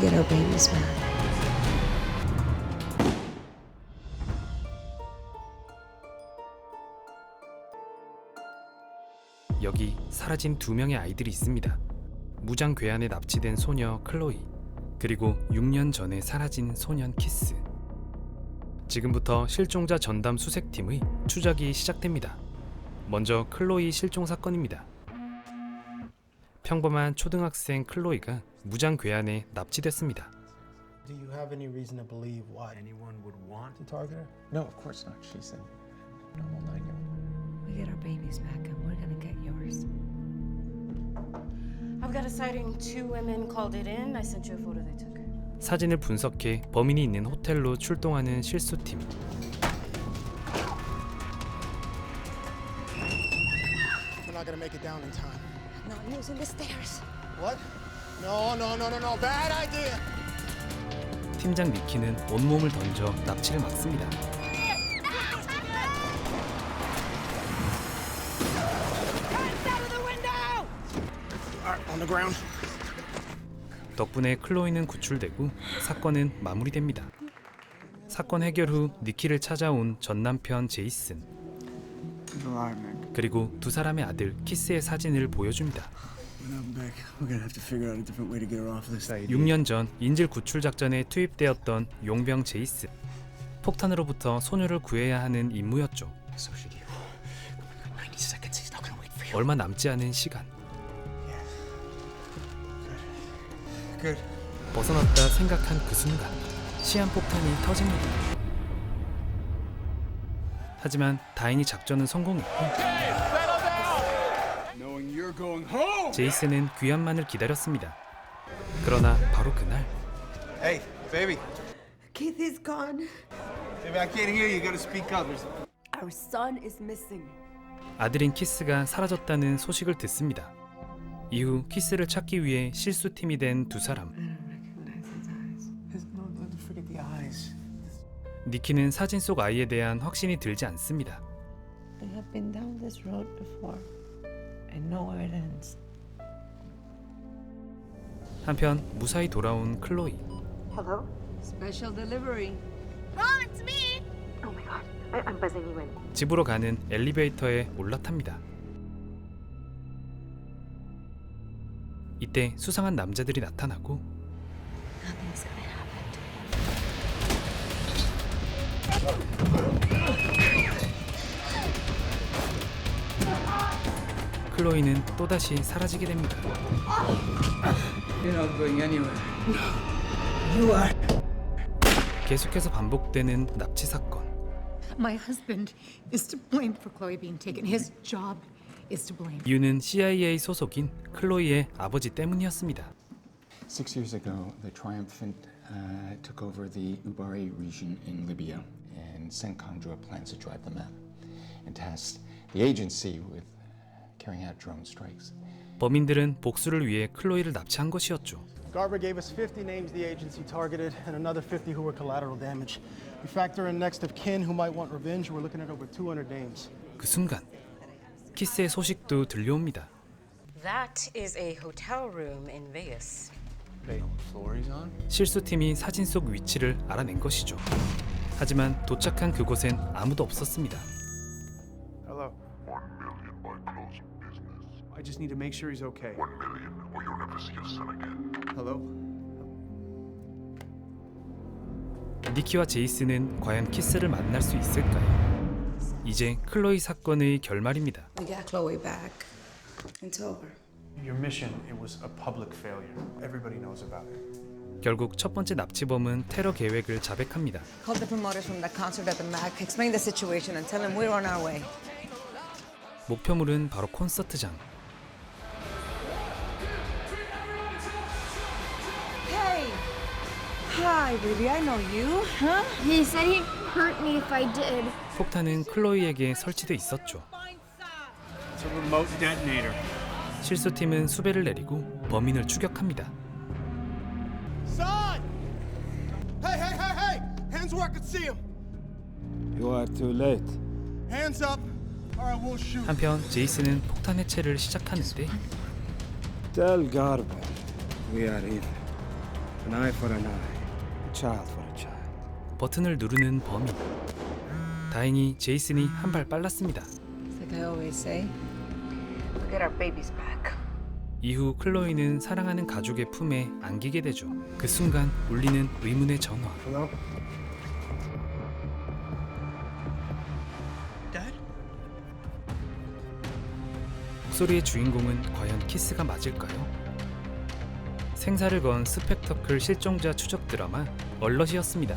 baby's back. 여기 사라진 두 명의 아이들이 있습니다. 무장 괴한에 납치된 소녀 클로이 그리고 6년 전에 사라진 소년 키스. 지금부터 실종자 전담 수색팀의 추적이 시작됩니다. 먼저 클로이 실종 사건입니다. 평범한 초등학생 클로이가 무장 괴한에 납치됐습니다. Do you have any reason to believe why anyone would want to target her? No, of course not. She's a normal nine-year-old. We get our babies back and we're gonna get yours. I've got a sighting. Two women called it in. I sent you a photo they took. 사진을 분석해 범인이 있는 호텔로 출동하는 실수팀. We're not gonna make it down in time. Not using the stairs. What? No, no, no, no, no. Bad idea. 팀장 니키는 온몸을 던져 납치를 막습니다. All right, on the ground. 덕분에 클로이는 구출되고 사건은 마무리됩니다. 사건 해결 후 니키를 찾아온 전 남편 제이슨 There's a lot, Nick. 그리고 두 사람의 아들 키스의 사진을 보여줍니다. When I'm back, we're gonna have to figure out a different way to get her off this. 6년 전 인질 구출 작전에 투입되었던 용병 제이슨 폭탄으로부터 소녀를 구해야 하는 임무였죠. So should you. 90 seconds. He's not gonna wait for you. 얼마 남지 않은 시간. 벗어났다 생각한 그 순간 시한폭탄이 터집니다. 하지만 다행히 작전은 성공했고. 제이슨은 귀환만을 기다렸습니다. 그러나 바로 그날 Hey, baby. Keith is gone. Baby, I can't hear you. You gotta speak up. Our son is missing. 아들인 키스가 사라졌다는 소식을 듣습니다. 이후 키스를 찾기 위해 실수팀이 된 두 사람. 니키는 사진 속 아이에 대한 확신이 들지 않습니다. We have been down this road before. I know where it ends. 한편 무사히 돌아온 클로이. Hello? Special delivery. Mom, it's me. Oh my god. I- I'm buzzing you in. 집으로 가는 엘리베이터에 올라탑니다. 이때 수상한 남자들이 나타나고 클로이는 또다시 사라지게 됩니다. You're not going anywhere. 계속해서 반복되는 납치 사건. My husband is to blame for Chloe being taken. His job is to blame. 이유는 CIA 소속인 클로이의 아버지 때문이었습니다. Six years ago, the Triumphant uh, took over the Ubari region in Libya, and CENTCOM drew up plans to drive them out and tasked the agency with carrying out drone strikes. 범인들은 복수를 위해 클로이를 납치한 것이었죠. Garber gave us 50 names the agency targeted and another 50 who were collateral damage. We factor in next of kin who might want revenge. We're looking at over 200 names. 그 순간 키스의 소식도 들려옵니다. That is a hotel room in Vegas. 실수팀이 사진 속 위치를 알아낸 것이죠. 하지만 도착한 그곳엔 아무도 없었습니다. Hello. One million by close of business. I just need to make sure he's okay. One million, or you'll never see your son again. Hello? 니키와 제이슨은 과연 키스를 만날 수 있을까요? 이제 클로이 사건의 결말입니다. We got Chloe back. It's over. Your mission, it was a public failure. Everybody knows about it. 결국 첫 번째 납치범은 테러 계획을 자백합니다. Call the promoters from that concert at the MAC, explain the situation, and tell them we're on our way. 목표물은 바로 콘서트장. Hey! Hi, baby, I know you. Huh? He said he'd hurt me if I did. 폭탄은 클로이에게 설치돼 있었죠. It's a remote detonator. 실수팀은 수배를 내리고 범인을 추격합니다. Son! Hey, hey, hey, hey! Hands where I can see him. You are too late. Hands up. All right, we'll shoot. 한편 제이슨은 폭탄 해체를 시작하는데 Tell Garber we are here. An eye for an eye. A child for a child. 버튼을 누르는 범인. 다행히 제이슨이 한 발 빨랐습니다. It's like I always say, get our babies back. 이후 클로이는 사랑하는 가족의 품에 안기게 되죠. 그 순간 울리는 의문의 전화. Hello? Dad? 목소리의 주인공은 과연 키스가 맞을까요? 생사를 건 스펙터클 실종자 추적 드라마 얼럿이었습니다.